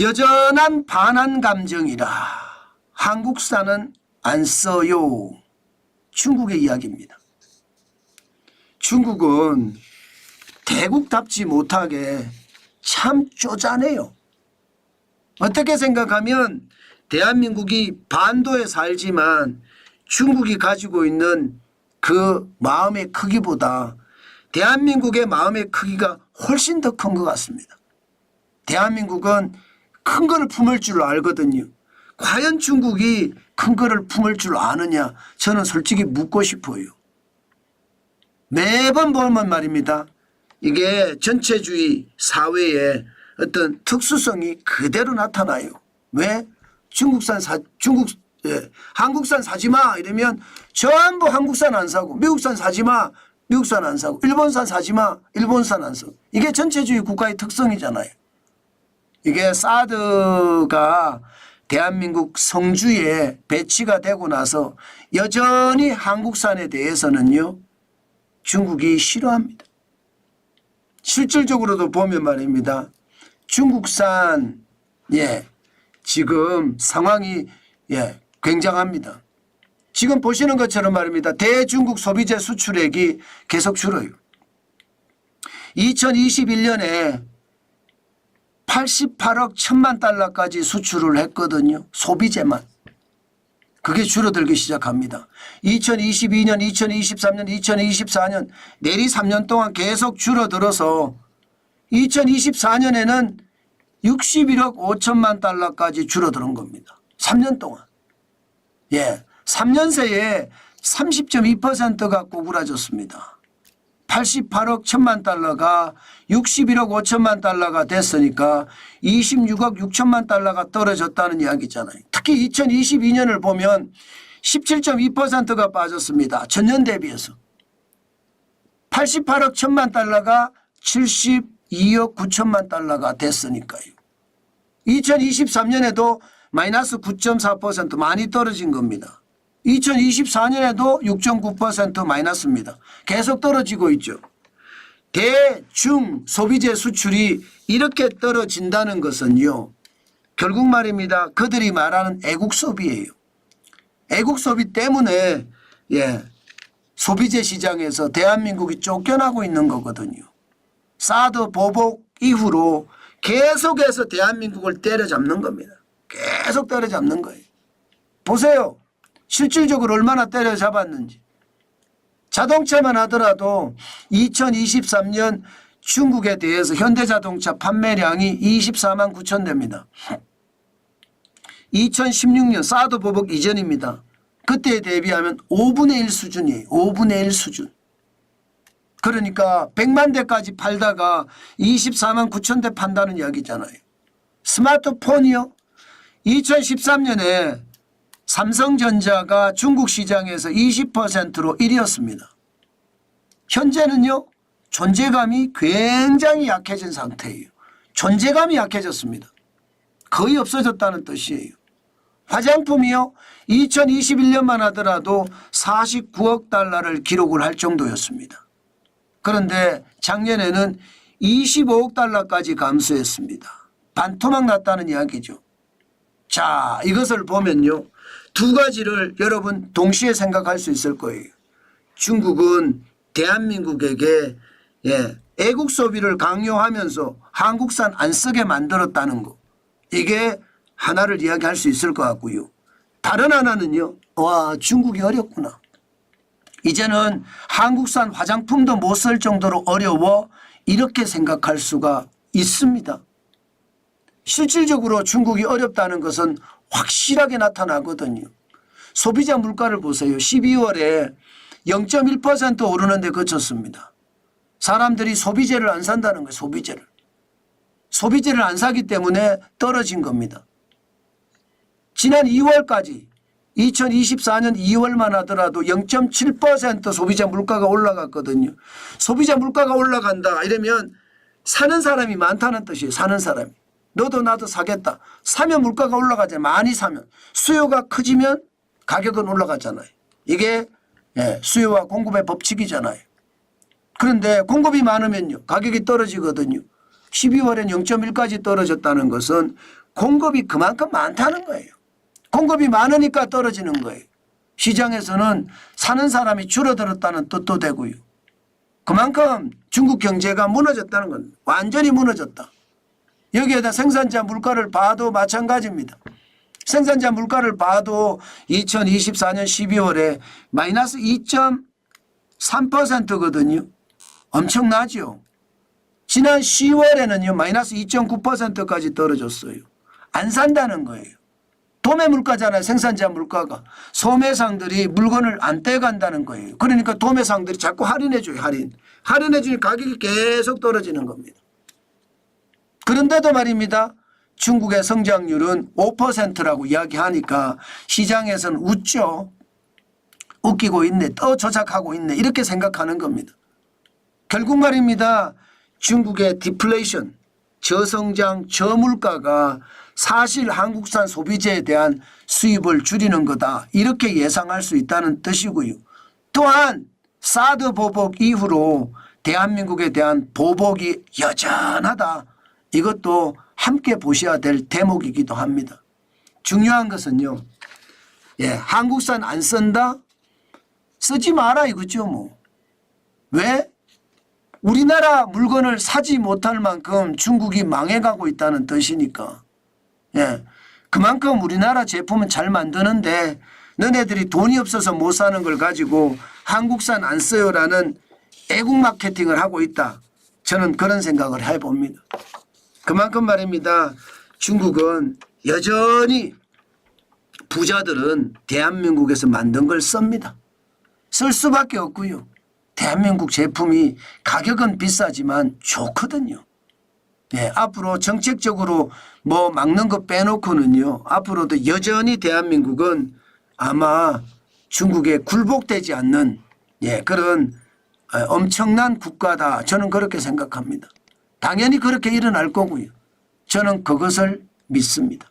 여전한 반한 감정이라 한국산은 안 써요. 중국의 이야기입니다. 중국은 대국답지 못하게 참 쪼잔해요. 어떻게 생각하면 대한민국이 반도에 살지만 중국이 가지고 있는 그 마음의 크기보다 대한민국의 마음의 크기가 훨씬 더 큰 것 같습니다. 대한민국은 큰 거를 품을 줄 알거든요. 과연 중국이 큰 거를 품을 줄 아느냐 저는 솔직히 묻고 싶어요. 매번 보면 말입니다. 이게 전체주의 사회의 어떤 특수성이 그대로 나타나요. 왜? 중국산 사, 중국, 예, 한국산 사지 마! 이러면 전부 한국산 안 사고, 미국산 사지 마! 미국산 안 사고, 일본산 사지 마! 일본산 안 사고. 이게 전체주의 국가의 특성이잖아요. 이게 사드가 대한민국 성주에 배치가 되고 나서 여전히 한국산에 대해서는요, 중국이 싫어합니다. 실질적으로도 보면 말입니다. 중국산, 예, 지금 상황이, 예, 굉장합니다. 지금 보시는 것처럼 말입니다. 대중국 소비재 수출액이 계속 줄어요. 2021년에 88억 천만 달러까지 수출을 했거든요. 소비재만. 그게 줄어들기 시작합니다. 2022년, 2023년, 2024년 내리 3년 동안 계속 줄어들어서 2024년에는 61억 5천만 달러까지 줄어드는 겁니다. 3년 동안. 예. 3년 새에 30.2%가 꼬부라졌습니다. 88억 천만 달러가 61억 5천만 달러가 됐으니까 26억 6천만 달러가 떨어졌다는 이야기잖아요. 특히 2022년을 보면 17.2%가 빠졌습니다. 전년 대비해서. 88억 천만 달러가 72억 9천만 달러가 됐으니까요. 2023년에도 마이너스 9.4% 많이 떨어진 겁니다. 2024년에도 6.9% 마이너스입니다. 계속 떨어지고 있죠. 대중 소비재 수출이 이렇게 떨어진다는 것은요. 결국 말입니다. 그들이 말하는 애국 소비예요. 애국 소비 때문에 예. 소비재 시장에서 대한민국이 쫓겨나고 있는 거거든요. 사드 보복 이후로 계속해서 대한민국을 때려잡는 겁니다. 계속 때려잡는 거예요. 보세요. 실질적으로 얼마나 때려잡았는지. 자동차만 하더라도 2023년 중국에 대해서 현대자동차 판매량이 24만 9천 대입니다. 2016년 사드 보복 이전입니다. 그때에 대비하면 5분의 1 수준이에요. 5분의 1 수준. 그러니까 100만 대까지 팔다가 24만 9천 대 판다는 이야기잖아요. 스마트폰이요. 2013년에 삼성전자가 중국 시장에서 20%로 1위였습니다. 현재는요. 존재감이 굉장히 약해진 상태예요. 존재감이 약해졌습니다. 거의 없어졌다는 뜻이에요. 화장품이요. 2021년만 하더라도 49억 달러를 기록을 할 정도였습니다. 그런데 작년에는 25억 달러까지 감소했습니다. 반토막 났다는 이야기죠. 자, 이것을 보면요. 두 가지를 여러분 동시에 생각할 수 있을 거예요. 중국은 대한민국에게 예, 애국 소비를 강요하면서 한국산 안 쓰게 만들었다는 거. 이게 하나를 이야기할 수 있을 것 같고요. 다른 하나는요. 와 중국이 어렵구나. 이제는 한국산 화장품도 못 쓸 정도로 어려워 이렇게 생각할 수가 있습니다. 실질적으로 중국이 어렵다는 것은 확실하게 나타나거든요. 소비자 물가를 보세요. 12월에 0.1% 오르는데 그쳤습니다. 사람들이 소비재를 안 산다는 거예요. 소비재를. 소비재를 안 사기 때문에 떨어진 겁니다. 지난 2월까지 2024년 2월만 하더라도 0.7% 소비자 물가가 올라갔거든요. 소비자 물가가 올라간다 이러면 사는 사람이 많다는 뜻이에요. 사는 사람이. 너도 나도 사겠다. 사면 물가가 올라가잖아요. 많이 사면. 수요가 커지면 가격은 올라가잖아요. 이게 예, 수요와 공급의 법칙이잖아요. 그런데 공급이 많으면요. 가격이 떨어지거든요. 12월엔 0.1까지 떨어졌다는 것은 공급이 그만큼 많다는 거예요. 공급이 많으니까 떨어지는 거예요. 시장에서는 사는 사람이 줄어들었다는 뜻도 되고요. 그만큼 중국 경제가 무너졌다는 건 완전히 무너졌다. 여기에다 생산자 물가를 봐도 마찬가지입니다. 생산자 물가를 봐도 2024년 12월에 마이너스 2.3%거든요. 엄청나죠. 지난 10월에는요 마이너스 2.9%까지 떨어졌어요. 안 산다는 거예요. 도매 물가잖아요. 생산자 물가가. 소매상들이 물건을 안 떼간다는 거예요. 그러니까 도매상들이 자꾸 할인해줘요. 할인. 할인해주니 가격이 계속 떨어지는 겁니다. 그런데도 말입니다. 중국의 성장률은 5%라고 이야기하니까 시장에서는 웃죠. 웃기고 있네. 또 조작하고 있네. 이렇게 생각하는 겁니다. 결국 말입니다. 중국의 디플레이션, 저성장, 저물가가 사실 한국산 소비재에 대한 수입을 줄이는 거다. 이렇게 예상할 수 있다는 뜻이고요. 또한 사드 보복 이후로 대한민국에 대한 보복이 여전하다. 이것도 함께 보셔야 될 대목이기도 합니다. 중요한 것은요. 예, 한국산 안 쓴다? 쓰지 마라 이거죠, 뭐. 왜? 우리나라 물건을 사지 못할 만큼 중국이 망해가고 있다는 뜻이니까. 예. 그만큼 우리나라 제품은 잘 만드는데 너네들이 돈이 없어서 못 사는 걸 가지고 한국산 안 써요라는 애국 마케팅을 하고 있다. 저는 그런 생각을 해봅니다. 그만큼 말입니다. 중국은 여전히 부자들은 대한민국에서 만든 걸 씁니다. 쓸 수밖에 없고요. 대한민국 제품이 가격은 비싸지만 좋거든요. 예, 앞으로 정책적으로 뭐 막는 거 빼놓고는요. 앞으로도 여전히 대한민국은 아마 중국에 굴복되지 않는 예, 그런 어, 엄청난 국가다. 저는 그렇게 생각합니다. 당연히 그렇게 일어날 거고요. 저는 그것을 믿습니다.